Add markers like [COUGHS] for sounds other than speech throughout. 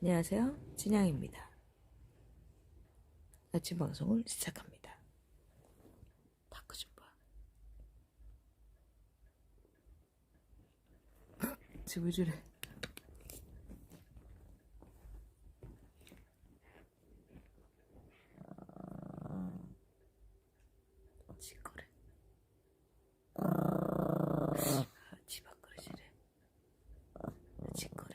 안녕하세요. 진양입니다. 아침 방송을 시작합니다. 다크 좀 봐. [LAUGHS] 저래? 지거래. 아, 집 앞그릇이래. 지거래.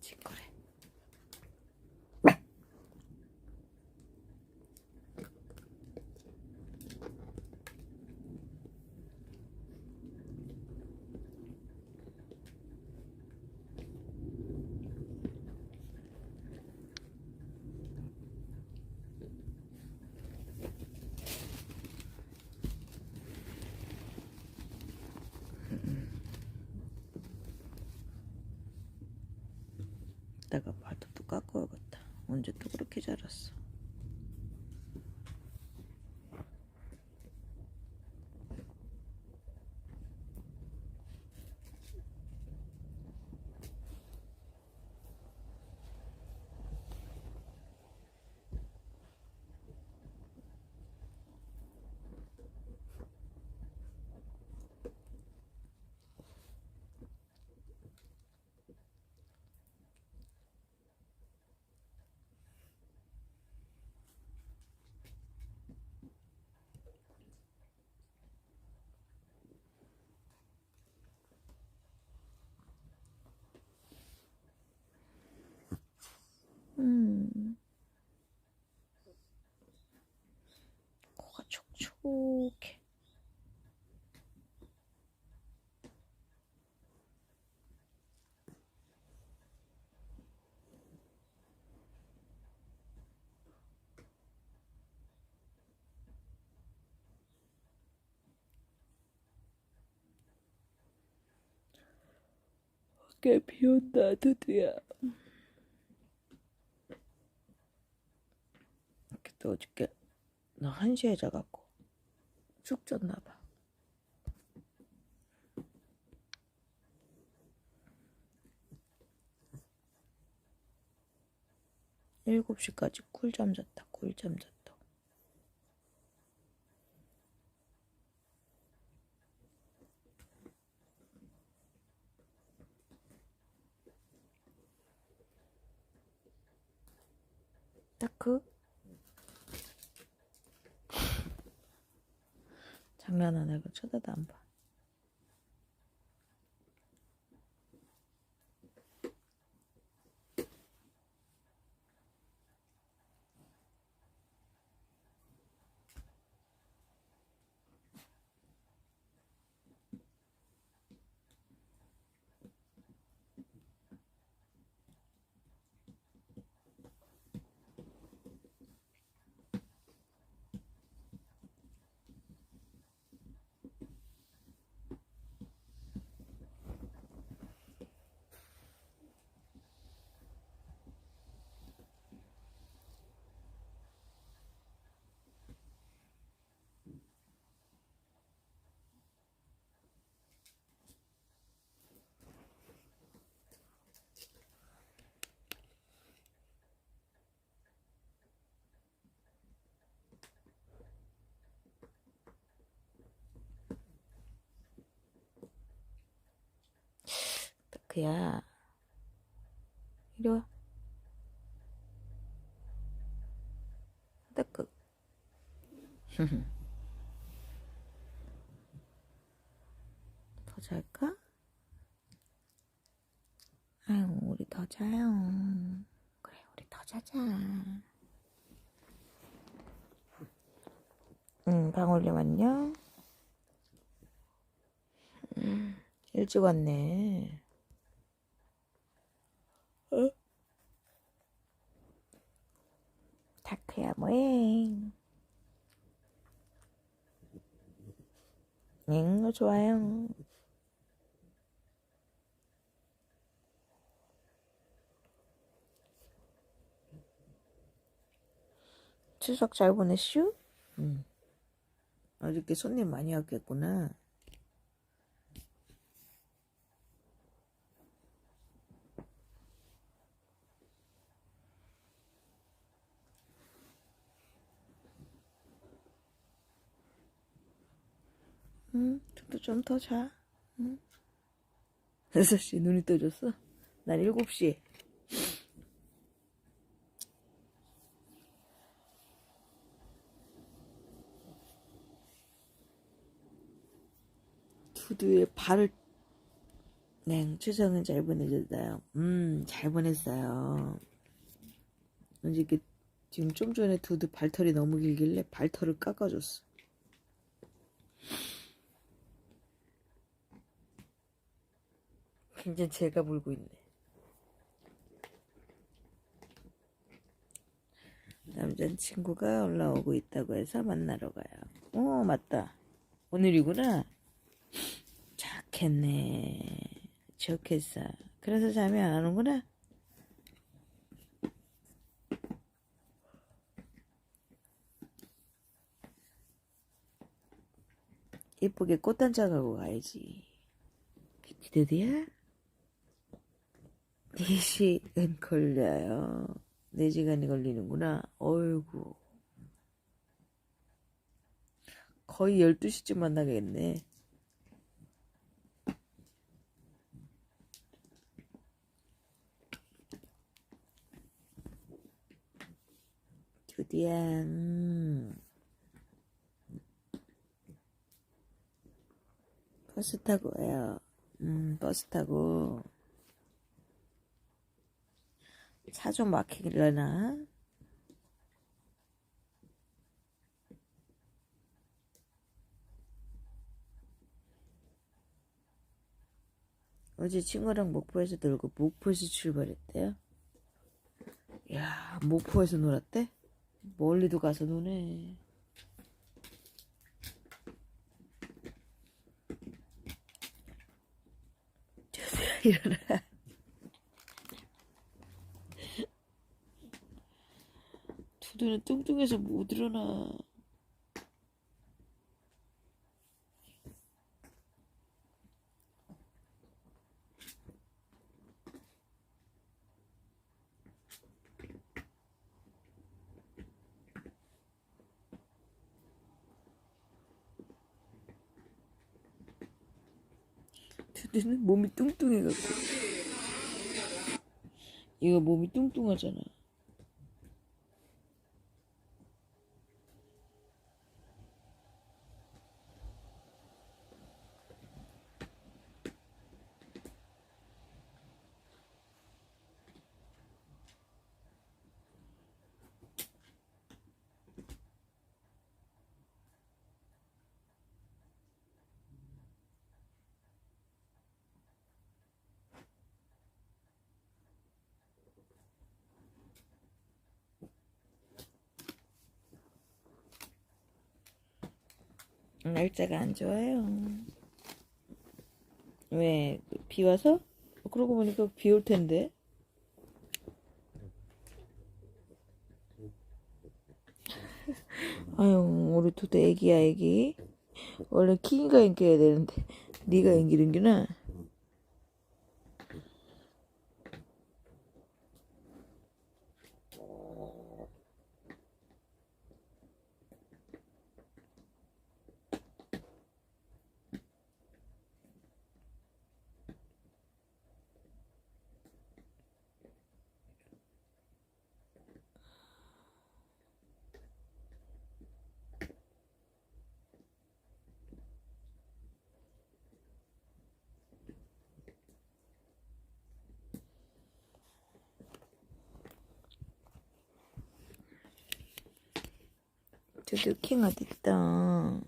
지거래. 내가 또 깎아야겠다. 언제 또 그렇게 자랐어? 음. 코가 촉촉해. 어깨 비 온다 드디어. 이렇게 또 어저께 나 1시에 자갖고 쑥 졌나봐. 일곱 시까지 꿀잠 잤다 꿀잠 잤다. 딱 그 장난 안 하고 쳐다도 안 봐. 그야 이리 와. 따끄. [LAUGHS] 더 잘까? 아유, 우리 더 자요. 그래, 우리 더 자자. 응, 방울림 안녕. 음, 일찍 왔네. 어? 다크야 뭐해? 응, 좋아요. 추석 잘 보냈슈? 응. 어저께 손님 많이 왔겠구나. 응, 좀더 자. 응. 6시 눈이 떠졌어? 난 7시. 두두의 발을 네, 추성은 잘 보내줬어요. 음, 잘 보냈어요. 이제 지금 좀 전에 두두 발털이 너무 길길래 발털을 깎아줬어. 굉장히 제가 불고 있네. 남자친구가 올라오고 있다고 해서 만나러 가요. 어, 맞다. 오늘이구나. 좋겠네. 좋겠어. 그래서 잠이 안 오는구나. 예쁘게 꽃단장 하고 가야지. 기대돼야? 4시간 걸려요. 4시간이 걸리는구나. 어이구. 거의 12시쯤 만나겠네. 드디어, 음. 버스 타고 와요. 음, 버스 타고. 차 좀 막히려나? 어제 친구랑 목포에서 놀고 목포에서 출발했대요. 야, 목포에서 놀았대? 멀리도 가서 노네. [LAUGHS] 일어나. 두두는 뚱뚱해서 못 일어나. 두두는 몸이 뚱뚱해갖고. 얘가 몸이 뚱뚱하잖아. 날짜가 안 좋아요. 왜? 비 와서? 어, 그러고 보니까 비 올 텐데. [LAUGHS] 아유, 우리 두도 애기야, 애기. 원래 킹이가 앵겨야 되는데, 네가 앵기는구나. 두두 킹 어딨다.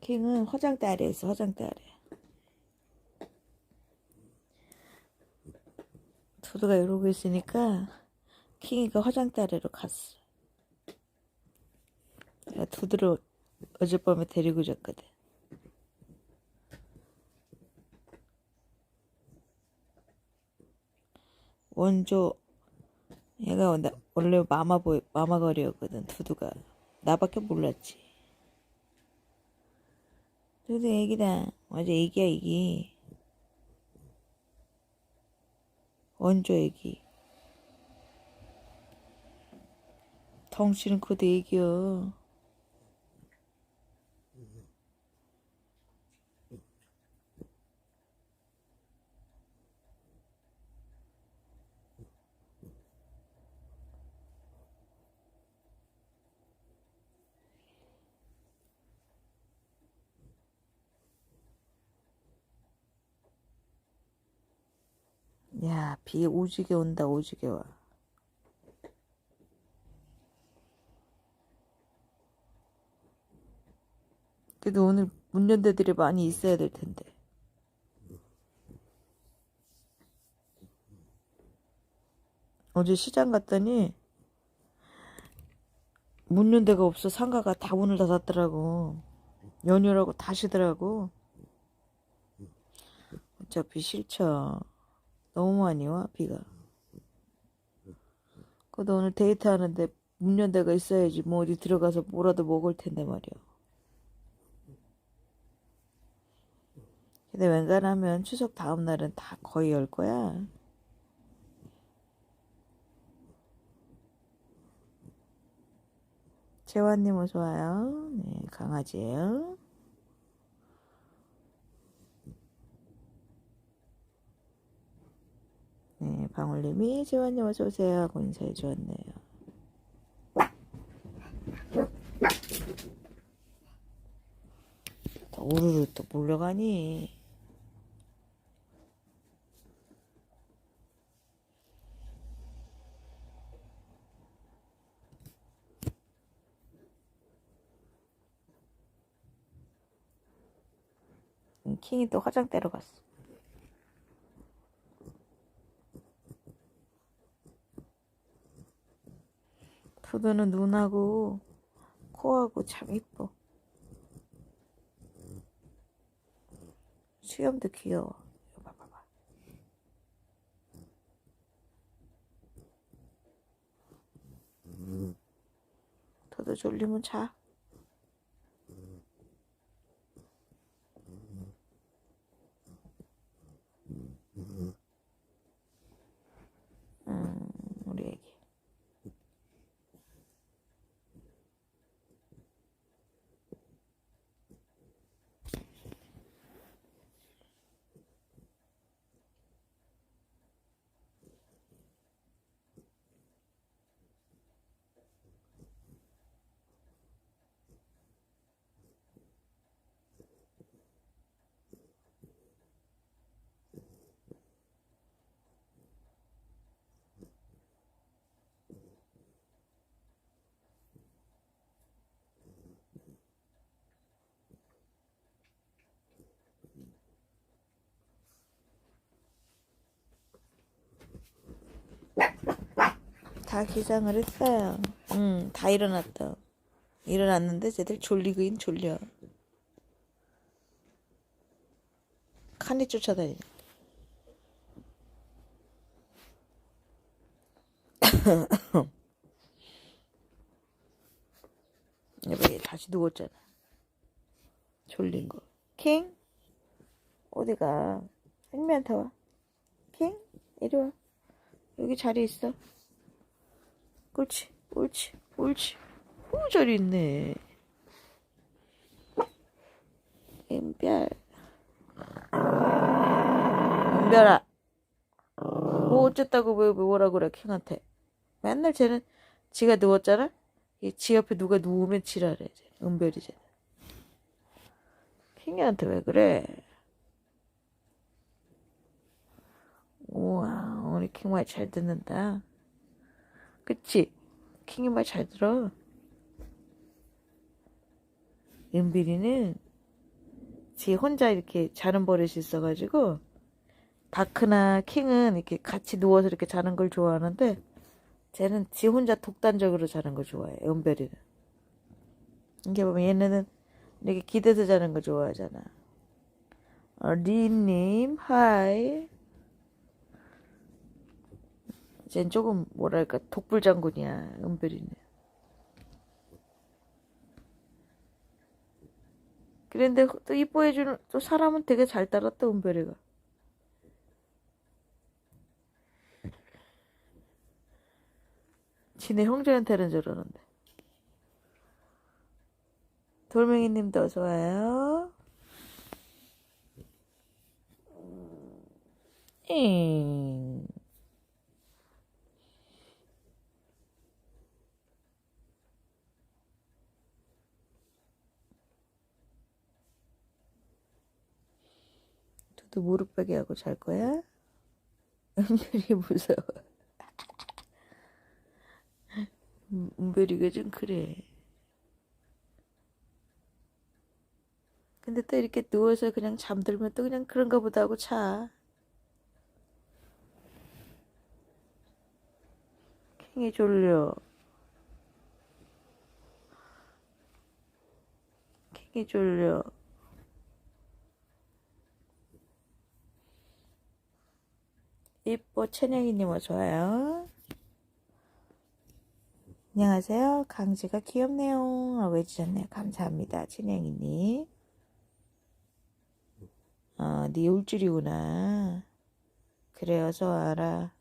킹은 화장대 아래에 있어, 화장대 아래. 두두가 이러고 있으니까 킹이가 화장대 아래로 갔어. 내가 두두를 어젯밤에 데리고 잤거든. 원조 얘가 원래, 원래 마마보 마마거리였거든 두두가 나밖에 몰랐지. 두두 애기다. 어제 애기야 애기. 원조 애기. 덩치는 그도 애기여. 야, 비 오지게 온다, 오지게 와. 그래도 오늘 문연대들이 많이 있어야 될 텐데. 어제 시장 갔더니 문연대가 없어 상가가 다 문을 닫았더라고. 연휴라고 다 쉬더라고. 어차피 싫죠. 너무 많이 와 비가. 그래도 오늘 데이트 하는데 문 연대가 있어야지 뭐 어디 들어가서 뭐라도 먹을 텐데 말이야. 근데 웬간하면 추석 다음 날은 다 거의 열 거야. 재환님 어서 와요. 네, 강아지예요. 네, 방울님이 재환님 어서 오세요 하고 인사해 주었네요. 또 우르르 또 몰려가니. 음, 킹이 또 화장대로 갔어. 푸드는 눈하고 코하고 참 이뻐. 수염도 귀여워. 더도 졸리면 자. 음, 우리 애기. 다 기상을 했어요. 응, 다 일어났다. 일어났는데 쟤들 졸리긴 졸려. 칸이 쫓아다니네. [COUGHS] 여기 다시 누웠잖아. 졸린 거. 킹? 어디가? 생미한테 와. 킹? 이리 와. 여기 자리 있어. 옳지, 옳지, 옳지. 오, 잘 있네. 은별. 은별아. 뭐 어쨌다고 왜 뭐라 그래, 킹한테. 맨날 쟤는 지가 누웠잖아? 이지 옆에 누가 누우면 지랄해. 쟤. 은별이 쟤는. 킹이한테 왜 그래? 우와, 우리 킹말 잘 듣는다. 그치? 킹이 말 잘 들어. 은빈이는 지 혼자 이렇게 자는 버릇이 있어가지고 다크나 킹은 이렇게 같이 누워서 이렇게 자는 걸 좋아하는데 쟤는 지 혼자 독단적으로 자는 걸 좋아해. 은별이는. 이게 보면 얘네는 이렇게 기대서 자는 거 좋아하잖아. 어, 리님, 하이. 쟨 조금 뭐랄까 독불장군이야 은별이는 그런데 또 이뻐해주는 또 사람은 되게 잘 따랐다 은별이가. 지네 형제한테는 저러는데. 돌멩이님도 어서 와요. 잉. 두두 무릎 베게 하고 잘 거야? 은별이 무서워. 음, 은별이가 좀 그래. 근데 또 이렇게 누워서 그냥 잠들면 또 그냥 그런가 보다 하고 자. 킹이 졸려. 킹이 졸려. 이뻐 채냥이님 어서 와요. 안녕하세요. 강지가 귀엽네요. 라고 해주셨네요. 감사합니다. 채냥이님. 아, 네 울줄이구나. 그래, 어서 와라.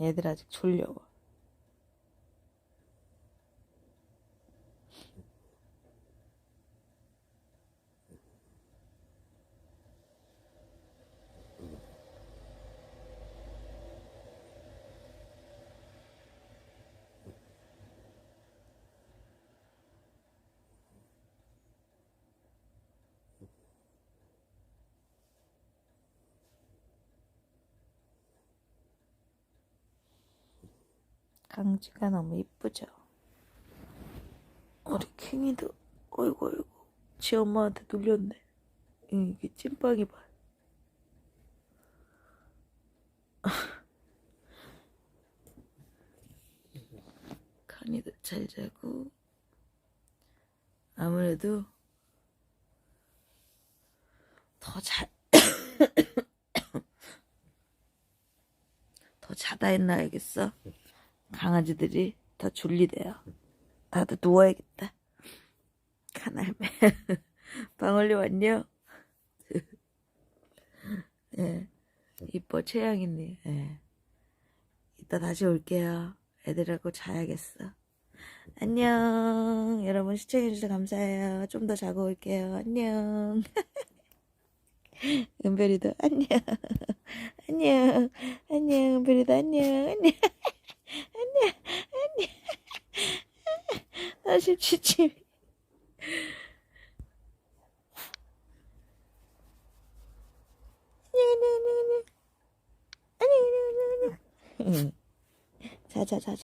얘들 아직 졸려. 강지가 너무 이쁘죠? 우리 킹이도, 어이구, 어이구. 지 엄마한테 눌렸네. 응, 이게 찐빵이 봐. [LAUGHS] 칸이도 잘 자고, 아무래도 더 잘, [COUGHS] 더 자다 했나야겠어. 강아지들이 더 졸리대요. 나도 누워야겠다. 카날매. 방울리 왔냐? 예. 이뻐, 최양이님. 예. 이따 다시 올게요. 애들하고 자야겠어. 안녕. 여러분 시청해주셔서 감사해요. 좀 더 자고 올게요. 안녕. [LAUGHS] 은별이도 안녕. [LAUGHS] 안녕. 안녕. 은별이도 안녕. [LAUGHS] 안녕. 안녕. 안녕. 다시 취침. 안녕. 안녕. 안녕. 안녕. 안녕. 안녕. 자자 자자.